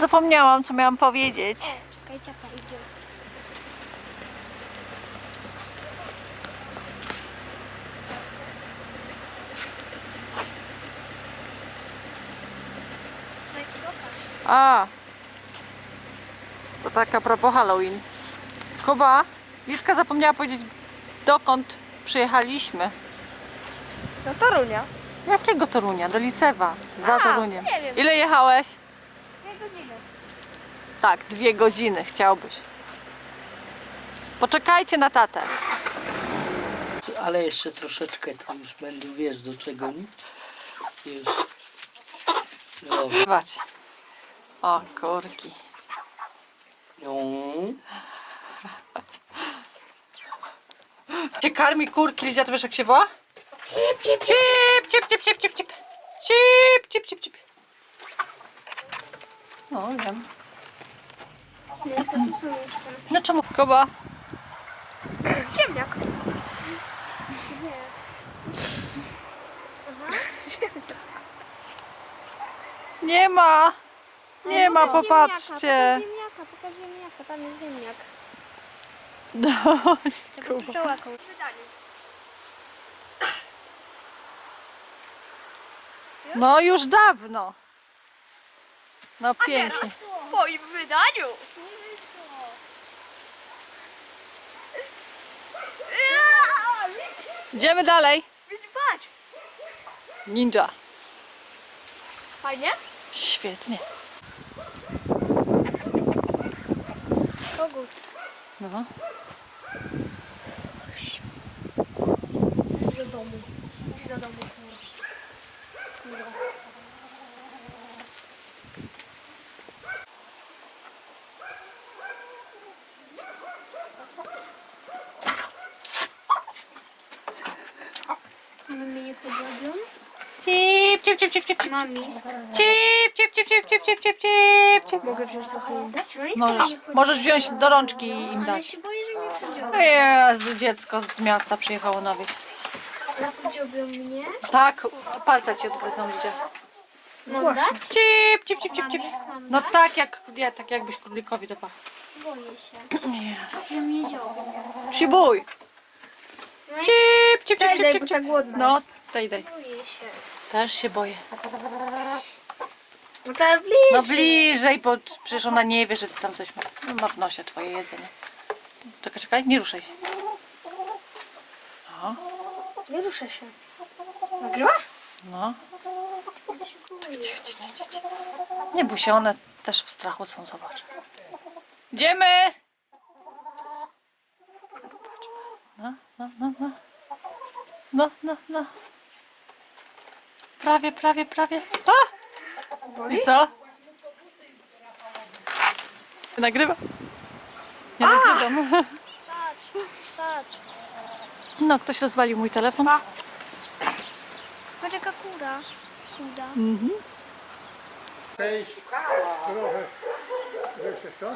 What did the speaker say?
Zapomniałam, co miałam powiedzieć. Czekaj, ciapa idzie. A. To tak a propos Halloween. Kuba, Liczka zapomniała powiedzieć, dokąd przyjechaliśmy. No Torunia. Jakiego Torunia? Do Lisewa. Za A, Toruniem. nie wiem. Ile jechałeś? Dwie godziny. Tak, dwie godziny chciałbyś. Poczekajcie na tatę. Ale jeszcze troszeczkę to już będę, wiesz do czego, nie? Już. Dobra. Zobacz. O, kurki. No. Cię karmi kurki, Lizia, to wiesz jak się woła? Cip, cip, cip, cip, cip, cip. Cip, cip, cip, cip. No, wiem. No czemu? Kuba, Ziemniak. Nie. Aha, ziemniak. nie ma. Nie ma, Pokaż popatrzcie. Ziemniaka, pokaż ziemniaka, tam jest ziemniak. No, Taką pszczołaką. No już dawno. No pięknie. W moim wydaniu. Idziemy dalej. Patrz. Ninja. Fajnie? Świetnie. Kogut. No. Nie pobawią. Cip, cip, cip, cip, cip, cip. Mam mis. Cip, cip, cip, cip, cip, cip, cip, cip, cip. Mogę wziąć trochę im dać? No i Możesz, możesz wziąć do rączki i im Ale dać. się boję, że mnie podziobią. Jezu, dziecko z miasta przyjechało na wieś. Ale podziobią mnie. Tak, palce ci odgryzą ludzie. Mam dać? Cip, cip, cip, cip, Mam cip. mam No dać? tak jak, nie, tak jakbyś królikowi dopał. Boję się. Yes. Że mnie dziobią. Się bój. No Cip, cip, cip, daj, cip, bo cip. tak głodna No, jest. Daj, daj. boję się. Też się boję. No to bliżej. No bliżej, bo przecież ona nie wie, że ty tam coś ma. No, ma w nosie twoje jedzenie. Czekaj, czekaj, nie ruszaj się. O, Nie ruszę się. Nagrywasz? no. Cicho, cicho, cicho, cicho. Nie bój się, one też w strachu są, zobacz. Idziemy! No, no, no, no. No, no, no. Prawie, prawie, prawie. A! I co? Nagrywa? Nie nagrywam. Patrz, patrz. No, ktoś rozwalił mój telefon. Patrz jaka kura. Kuda. Mhm. Cześć. Trochę. Wiesz co?